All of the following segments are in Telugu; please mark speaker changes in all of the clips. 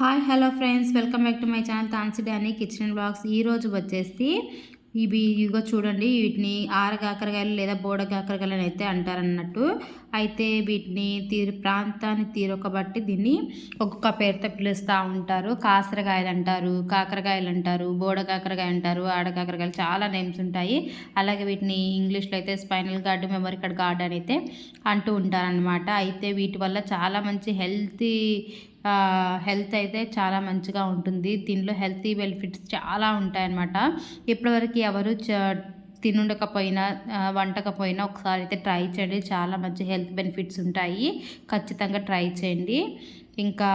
Speaker 1: Hi hello friends welcome back to my channel తాన్సి డానీ కిచెన్ బ్లాగ్స్ ఈరోజు వచ్చేసి ఇవి ఇవిగో చూడండి వీటిని ఆర కాకరకాయలు లేదా బోడ కాకరకాయలు అని అయితే అంటారన్నట్టు. అయితే వీటిని తీరు ప్రాంతాన్ని తీరొక బట్టి దీన్ని ఒక్కొక్క పేరుతో పిలుస్తూ ఉంటారు. కాసరకాయలు అంటారు కాకరకాయలు అంటారు బోడ కాకరకాయ అంటారు ఆడ కాకరకాయలు చాలా నేమ్స్ ఉంటాయి. అలాగే వీటిని ఇంగ్లీష్లో అయితే spinal guard memory card guard అని అయితే అంటూ ఉంటారనమాట అయితే వీటి వల్ల చాలా మంచి హెల్తీ హెల్త్ అయితే చాలా మంచిగా ఉంటుంది. దీనిలో హెల్తీ బెనిఫిట్స్ చాలా ఉంటాయన్నమాట. ఇప్పటివరకు ఎవరు చ తినుండకపోయినా వంటకపోయినా ఒకసారి అయితే ట్రై చేయండి. చాలా మంచి హెల్త్ బెనిఫిట్స్ ఉంటాయి. ఖచ్చితంగా ట్రై చేయండి. ఇంకా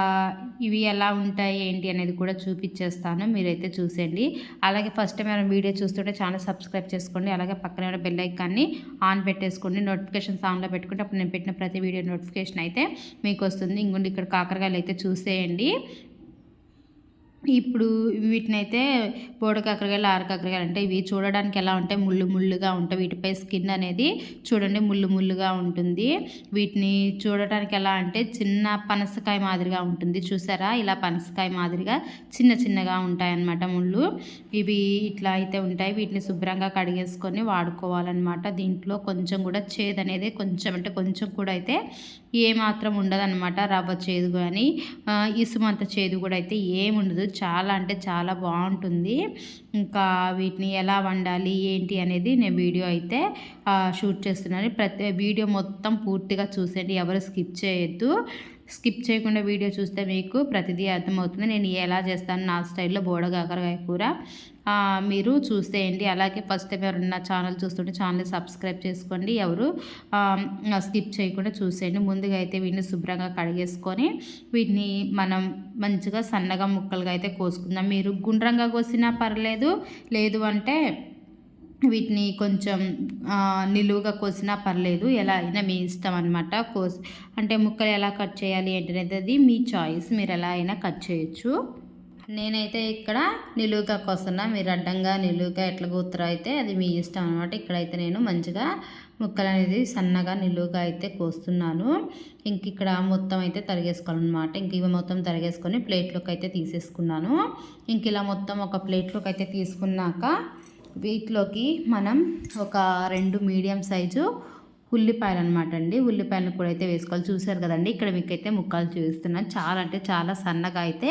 Speaker 1: ఇవి ఎలా ఉంటాయి ఏంటి అనేది కూడా చూపించేస్తాను మీరైతే చూసేయండి. అలాగే ఫస్ట్ టైం ఏమైనా వీడియో చూస్తుంటే ఛానల్ సబ్స్క్రైబ్ చేసుకోండి. అలాగే పక్కన బెల్ ఐకాన్ని ఆన్ పెట్టేసుకోండి. నోటిఫికేషన్స్ ఆన్లో పెట్టుకుంటే అప్పుడు నేను పెట్టిన ప్రతి వీడియో నోటిఫికేషన్ అయితే మీకు వస్తుంది. ఇంకొండి ఇక్కడ కాకరకాయలు అయితే చూసేయండి. ఇప్పుడు వీటిని అయితే బోడ కాకరకాయలు ఆరు కాకరకాయలు అంటే ఇవి చూడడానికి ఎలా ఉంటాయి? ముళ్ళు ముళ్ళుగా ఉంటాయి. వీటిపై స్కిన్ అనేది చూడండి ముళ్ళు ముళ్ళుగా ఉంటుంది. వీటిని చూడటానికి ఎలా అంటే చిన్న పనసకాయ మాదిరిగా ఉంటుంది. చూసారా? ఇలా పనసకాయ మాదిరిగా చిన్న చిన్నగా ఉంటాయన్నమాట ముళ్ళు. ఇవి ఇట్లా అయితే ఉంటాయి. వీటిని శుభ్రంగా కడిగేసుకొని వాడుకోవాలన్నమాట. దీంట్లో కొంచెం కూడా చేదు అనేది కొంచెం అంటే కొంచెం కూడా అయితే ఏమాత్రం ఉండదన్నమాట. రవ్వ చేదు కానీ ఇసుమంత చేదు కూడా అయితే ఏముండదు. చాలా అంటే చాలా బాగుంటుంది. ఇంకా వీటిని ఎలా వండాలి ఏంటి అనేది నేను వీడియో అయితే షూట్ చేస్తున్నాను. ప్రతి వీడియో మొత్తం పూర్తిగా చూసేయండి ఎవరు స్కిప్ చేయొద్దు. స్కిప్ చేయకుండా వీడియో చూస్తే మీకు ప్రతిదీ అర్థమవుతుంది. నేను ఎలా చేస్తాను నా స్టైల్లో బోడగాకరకాయ కూర. మీరు చూసేయండి అలాగే ఫస్ట్ టైం ఎవరైనా ఛానల్ చూస్తుంటే ఛానల్ సబ్స్క్రైబ్ చేసుకోండి. ఎవరు స్కిప్ చేయకుండా చూసేయండి. ముందుగా అయితే వీటిని శుభ్రంగా కడిగేసుకొని వీటిని మనం మంచిగా సన్నగా ముక్కలుగా అయితే కోసుకుందాం. మీరు గుండ్రంగా కోసినా పర్లేదు లేదు అంటే వీటిని కొంచెం నిలువుగా కోసినా పర్లేదు. ఎలా అయినా మీ ఇష్టం అనమాట కోసి అంటే ముక్కలు ఎలా కట్ చేయాలి ఏంటనేది అది మీ చాయిస్. మీరు ఎలా అయినా కట్ చేయొచ్చు. నేనైతే ఇక్కడ నిలువుగా కోస్తున్నా. మీరు అడ్డంగా నిలువుగా ఎట్లా కూతురు అయితే అది మీ ఇష్టం అనమాట ఇక్కడైతే నేను మంచిగా ముక్కలు అనేది సన్నగా నిలువుగా అయితే కోస్తున్నాను. ఇంక ఇక్కడ మొత్తం అయితే తరిగేసుకోవాలన్నమాట. ఇంక ఇవి మొత్తం తరిగేసుకొని ప్లేట్లోకి అయితే తీసేసుకున్నాను. ఇంక ఇలా మొత్తం ఒక ప్లేట్లోకి అయితే తీసుకున్నాక వీటిలోకి మనం ఒక రెండు మీడియం సైజు ఉల్లిపాయలు అనమాట అండి. ఉల్లిపాయలను కూడా అయితే వేసుకోవాలి. చూసారు కదండి ఇక్కడ మీకైతే ముక్కలు చూపిస్తున్నాను చాలా అంటే చాలా సన్నగా అయితే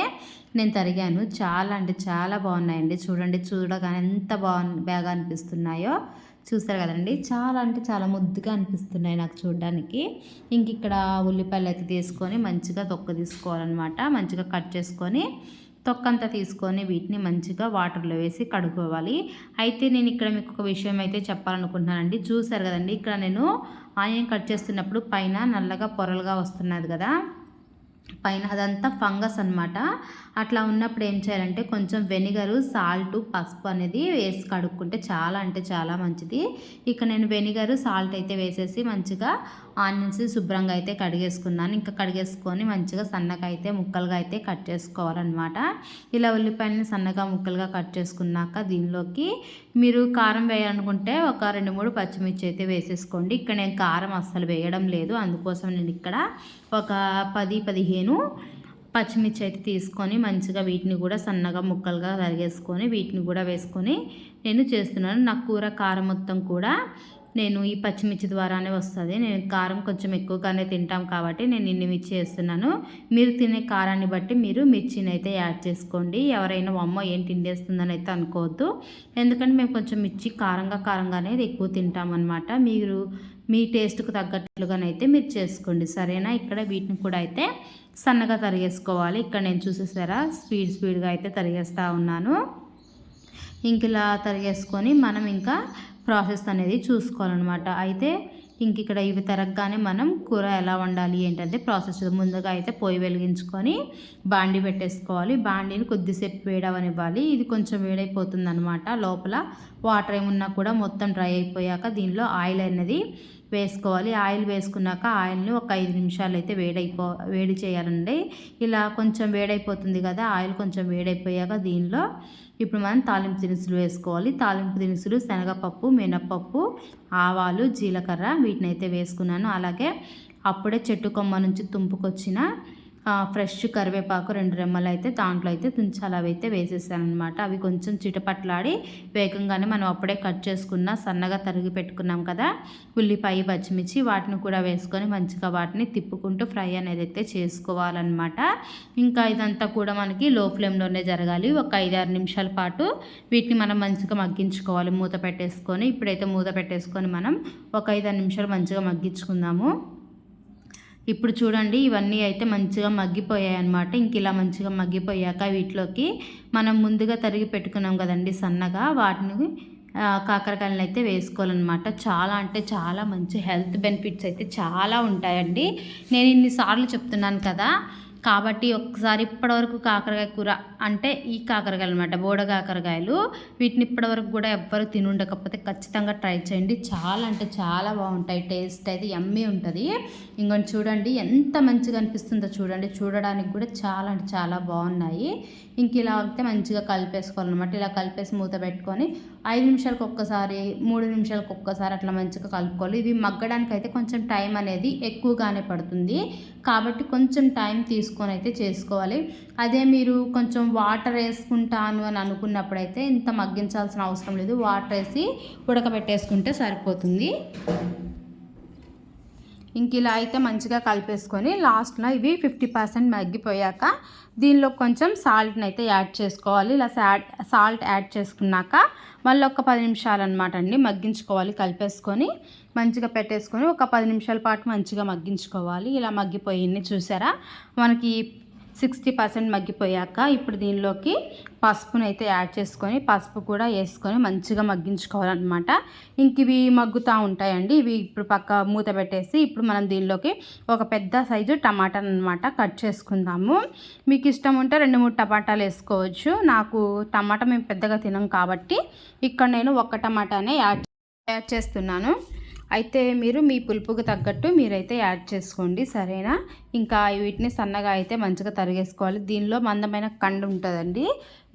Speaker 1: నేను తరిగాను. చాలా అంటే చాలా బాగున్నాయండి. చూడండి చూడగానే ఎంత బాగు బాగా అనిపిస్తున్నాయో చూస్తారు కదండి. చాలా అంటే చాలా ముద్దుగా అనిపిస్తున్నాయి నాకు చూడడానికి. ఇంక ఇక్కడ ఉల్లిపాయలు అయితే తీసుకొని మంచిగా తొక్క తీసుకోవాలన్నమాట. మంచిగా కట్ చేసుకొని తొక్కంతా తీసుకొని వీటిని మంచిగా వాటర్లో వేసి కడుక్కోవాలి. అయితే నేను ఇక్కడ మీకు ఒక విషయం అయితే చెప్పాలనుకుంటున్నానండి. చూసారు కదండి ఇక్కడ నేను ఆనియన్ కట్ చేస్తున్నప్పుడు పైన నల్లగా పొరలుగా వస్తున్నది కదా పైన అదంతా ఫంగస్ అనమాట అట్లా ఉన్నప్పుడు ఏం చేయాలంటే కొంచెం వెనిగరు సాల్ట్ పసుపు అనేది వేసి కడుక్కుంటే చాలా అంటే చాలా మంచిది. ఇక నేను వెనిగరు సాల్ట్ అయితే వేసేసి మంచిగా ఆనియన్స్ శుభ్రంగా అయితే కడిగేసుకున్నాను. ఇంకా కడిగేసుకొని మంచిగా సన్నగా అయితే ముక్కలుగా అయితే కట్ చేసుకోవాలన్నమాట. ఇలా ఉల్లిపాయలని సన్నగా ముక్కలుగా కట్ చేసుకున్నాక దీనిలోకి మీరు కారం వేయాలనుకుంటే ఒక రెండు మూడు పచ్చిమిర్చి అయితే వేసేసుకోండి. ఇక్కడ నేను కారం అస్సలు వేయడం లేదు. అందుకోసం నేను ఇక్కడ ఒక పది పదిహేను పచ్చిమిర్చి అయితే తీసుకొని మంచిగా వీటిని కూడా సన్నగా ముక్కలుగా తరిగేసుకొని వీటిని కూడా వేసుకొని నేను చేస్తున్నాను. నా కూర కారం మొత్తం కూడా నేను ఈ పచ్చిమిర్చి ద్వారానే వస్తుంది. నేను కారం కొంచెం ఎక్కువగానే తింటాం కాబట్టి నేను ఇన్ని మిర్చి వేస్తున్నాను. మీరు తినే కారాన్ని బట్టి మీరు మిర్చిని అయితే యాడ్ చేసుకోండి. ఎవరైనా అమ్మ! ఏం తిండేస్తుందని అయితే అనుకోవద్దు. ఎందుకంటే మేము కొంచెం మిర్చి కారంగా కారంగానే ఎక్కువ తింటామన్నమాట. మీరు మీ టేస్ట్కు తగ్గట్లుగానైతే మీరు చేసుకోండి. సరేనా? ఇక్కడ వీటిని కూడా అయితే సన్నగా తరిగేసుకోవాలి. ఇక్కడ నేను చూసేసారా? స్పీడ్ స్పీడ్గా అయితే తరిగేస్తూ ఉన్నాను. ఇంక ఇలా తరిగేసుకొని మనం ఇంకా ప్రాసెస్ అనేది చూసుకోవాలన్నమాట. అయితే ఇంక ఇక్కడ ఇవి తరగగానే మనం కూర ఎలా వండాలి ఏంటంటే ప్రాసెస్ ముందుగా అయితే పొయ్యి వెలిగించుకొని బాండి పెట్టేసుకోవాలి. బాండీని కొద్దిసేపు వేడవనివ్వాలి. ఇది కొంచెం వేడైపోతుంది అనమాట లోపల వాటర్ ఏమున్నా కూడా మొత్తం డ్రై అయిపోయాక దీనిలో ఆయిల్ అనేది వేసుకోవాలి. ఆయిల్ వేసుకున్నాక ఆయిల్ని ఒక ఐదు నిమిషాలు అయితే వేడైపో వేడి చేయాలండి. ఇలా కొంచెం వేడైపోతుంది కదా ఆయిల్ కొంచెం వేడైపోయాక దీనిలో ఇప్పుడు మనం తాలింపు దినుసులు వేసుకోవాలి. తాలింపు దినుసులు శనగపప్పు మినప్పప్పు ఆవాలు జీలకర్ర వీటిని అయితే వేసుకున్నాను. అలాగే అప్పుడే చెట్టు కొమ్మ నుంచి తుంపుకొచ్చిన ఫ్రెష్ కరివేపాకు రెండు రెమ్మలు అయితే దాంట్లో అయితే తుంచాలు. అవి అయితే వేసేసాను అనమాట అవి కొంచెం చిటపట్లాడి వేగంగానే మనం అప్పుడే కట్ చేసుకున్న సన్నగా తరిగి పెట్టుకున్నాం కదా ఉల్లిపాయ పచ్చిమిర్చి వాటిని కూడా వేసుకొని మంచిగా వాటిని తిప్పుకుంటూ ఫ్రై అనేది అయితే చేసుకోవాలన్నమాట. ఇంకా ఇదంతా కూడా మనకి లో ఫ్లేమ్లోనే జరగాలి. ఒక ఐదారు నిమిషాల పాటు వీటిని మనం మంచిగా మగ్గించుకోవాలి. మూత పెట్టేసుకొని ఇప్పుడైతే మూత పెట్టేసుకొని మనం ఒక ఐదారు నిమిషాలు మంచిగా మగ్గించుకుందాము. ఇప్పుడు చూడండి ఇవన్నీ అయితే మంచిగా మగ్గిపోయాయి అనమాట ఇంక ఇలా మంచిగా మగ్గిపోయాక వీటిలోకి మనం ముందుగా తరిగి పెట్టుకున్నాం కదండి సన్నగా వాటిని కాకరకాయలను అయితే వేసుకోవాలన్నమాట. చాలా అంటే చాలా మంచి హెల్త్ బెనిఫిట్స్ అయితే చాలా ఉంటాయండి. నేను ఇన్నిసార్లు చెప్తున్నాను కదా కాబట్టి ఒకసారి ఇప్పటివరకు కాకరకాయ కూర అంటే ఈ కాకరకాయలు అనమాట బోడ కాకరకాయలు. వీటిని ఇప్పటివరకు కూడా ఎవ్వరు తినుండకపోతే ఖచ్చితంగా ట్రై చేయండి. చాలా అంటే చాలా బాగుంటాయి టేస్ట్ అయితే ఎమ్మీ ఉంటుంది. ఇంకొని చూడండి ఎంత మంచిగా అనిపిస్తుందో చూడండి. చూడడానికి కూడా చాలా అంటే చాలా బాగున్నాయి. ఇంక ఇలా అయితే మంచిగా కలిపేసుకోవాలన్నమాట. ఇలా కలిపేసి మూత పెట్టుకొని ఐదు నిమిషాలకు ఒక్కసారి మూడు నిమిషాలకు ఒక్కసారి అట్లా మంచిగా కలుపుకోవాలి. ఇవి మగ్గడానికి అయితే కొంచెం టైం అనేది ఎక్కువగానే పడుతుంది. కాబట్టి కొంచెం టైం తీసుకొని అయితే చేసుకోవాలి. అదే మీరు కొంచెం వాటర్ వేసుకుంటాను అని అనుకున్నప్పుడైతే ఇంత మగ్గించాల్సిన అవసరం లేదు. వాటర్ వేసి ఉడకబెట్టేసుకుంటే సరిపోతుంది. ఇంక ఇలా అయితే మంచిగా కలిపేసుకొని లాస్ట్లో ఇవి ఫిఫ్టీ పర్సెంట్ మగ్గిపోయాక దీనిలో కొంచెం సాల్ట్ని అయితే యాడ్ చేసుకోవాలి. ఇలా సాల్ట్ యాడ్ చేసుకున్నాక మళ్ళీ ఒక పది నిమిషాలు అనమాట అండి మగ్గించుకోవాలి. కలిపేసుకొని మంచిగా పెట్టేసుకొని ఒక పది నిమిషాల పాటు మంచిగా మగ్గించుకోవాలి. ఇలా మగ్గిపోయింది చూసారా? మనకి సిక్స్టీ పర్సెంట్ మగ్గిపోయాక ఇప్పుడు దీనిలోకి పసుపుని అయితే యాడ్ చేసుకొని పసుపు కూడా వేసుకొని మంచిగా మగ్గించుకోవాలన్నమాట. ఇంక ఇవి మగ్గుతూ ఉంటాయండి. ఇవి ఇప్పుడు పక్క మూత పెట్టేసి ఇప్పుడు మనం దీనిలోకి ఒక పెద్ద సైజు టమాటాను అనమాట కట్ చేసుకుందాము. మీకు ఇష్టం ఉంటే రెండు మూడు టమాటాలు వేసుకోవచ్చు. నాకు టమాటా మేము పెద్దగా తినం కాబట్టి ఇక్కడ నేను ఒక టమాటానే యాడ్ యాడ్ చేస్తున్నాను. అయితే మీరు మీ పులుపుకు తగ్గట్టు మీరైతే యాడ్ చేసుకోండి సరేనా? ఇంకా వీటిని సన్నగా అయితే మంచిగా తరిగేసుకోవాలి. దీనిలో మందమైన కండు ఉంటుందండి.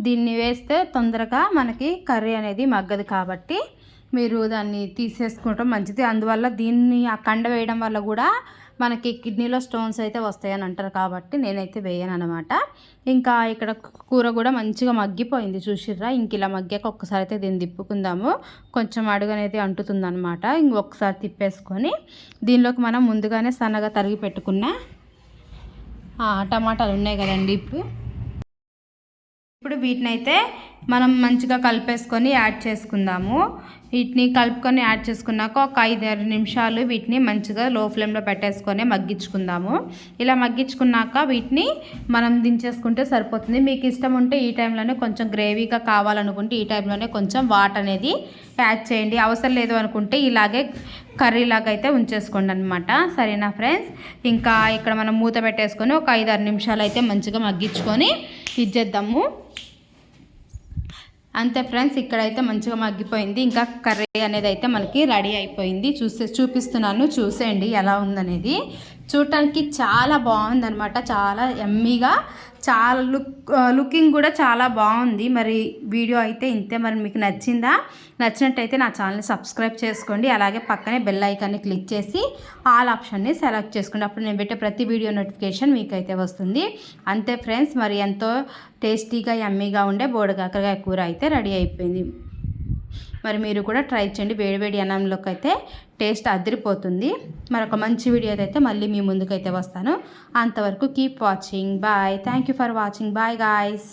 Speaker 1: దీన్ని వేస్తే తొందరగా మనకి కర్రీ అనేది మగ్గదు కాబట్టి మీరు దాన్ని తీసేసుకోవటం మంచిది. అందువల్ల దీన్ని ఆ కండ వేయడం వల్ల కూడా మనకి కిడ్నీలో స్టోన్స్ అయితే వస్తాయని అంటారు కాబట్టి నేనైతే వేయను అనమాట ఇంకా ఇక్కడ కూర కూడా మంచిగా మగ్గిపోయింది చూసిర్రా? ఇంక ఇలా మగ్గాక ఒక్కసారి అయితే దీన్ని తిప్పుకుందాము. కొంచెం అడుగు అనేది అంటుతుందనమాట ఇంకొకసారి తిప్పేసుకొని దీనిలోకి మనం ముందుగానే సన్నగా తరిగి పెట్టుకున్న టమాటాలు ఉన్నాయి కదండి ఇప్పుడు. ఇప్పుడు వీటిని అయితే మనం మంచిగా కలిపేసుకొని యాడ్ చేసుకుందాము. వీటిని కలుపుకొని యాడ్ చేసుకున్నాక ఒక ఐదారు నిమిషాలు వీటిని మంచిగా లో ఫ్లేమ్లో పెట్టేసుకొని మగ్గించుకుందాము. ఇలా మగ్గించుకున్నాక వీటిని మనం దించేసుకుంటే సరిపోతుంది. మీకు ఇష్టం ఉంటే ఈ టైంలోనే కొంచెం గ్రేవీగా కావాలనుకుంటే ఈ టైంలోనే కొంచెం వాటర్ అనేది యాడ్ చేయండి. అవసరం లేదు అనుకుంటే ఇలాగే కర్రీలాగా అయితే ఉంచేసుకోండి అనమాట సరేనా ఫ్రెండ్స్? ఇంకా ఇక్కడ మనం మూత పెట్టేసుకొని ఒక ఐదారు నిమిషాలు అయితే మంచిగా మగ్గించుకొని ఇచ్చేద్దాము. అంతే ఫ్రెండ్స్ ఇక్కడైతే మంచిగా మగ్గిపోయింది. ఇంకా కర్రీ అనేది అయితే మనకి రెడీ అయిపోయింది. చూసే చూపిస్తున్నాను. చూసేయండి ఎలా ఉందనేది. చూడటానికి చాలా బాగుందనమాట చాలా ఎమ్మీగా చాలా లుక్ లుకింగ్ కూడా చాలా బాగుంది. మరి వీడియో అయితే ఇంతే. మరి మీకు నచ్చిందా? నచ్చినట్టయితే నా ఛానల్ని సబ్స్క్రైబ్ చేసుకోండి. అలాగే పక్కనే బెల్ ఐకాన్ని క్లిక్ చేసి ఆల్ ఆప్షన్ని సెలెక్ట్ చేసుకోండి. అప్పుడు నేను పెట్టే ప్రతి వీడియో నోటిఫికేషన్ మీకైతే వస్తుంది. అంతే ఫ్రెండ్స్ మరి ఎంతో టేస్టీగా ఎమ్మీగా ఉండే బోడకాకరకాయ కూర అయితే రెడీ అయిపోయింది. మరి మీరు కూడా ట్రై చేయండి. వేడివేడి అన్నంలోకి అయితే టేస్ట్ అదిరిపోతుంది. మరొక మంచి వీడియో అయితే మళ్ళీ మీ ముందుకైతే వస్తాను. అంతవరకు keep watching bye thank you for watching bye guys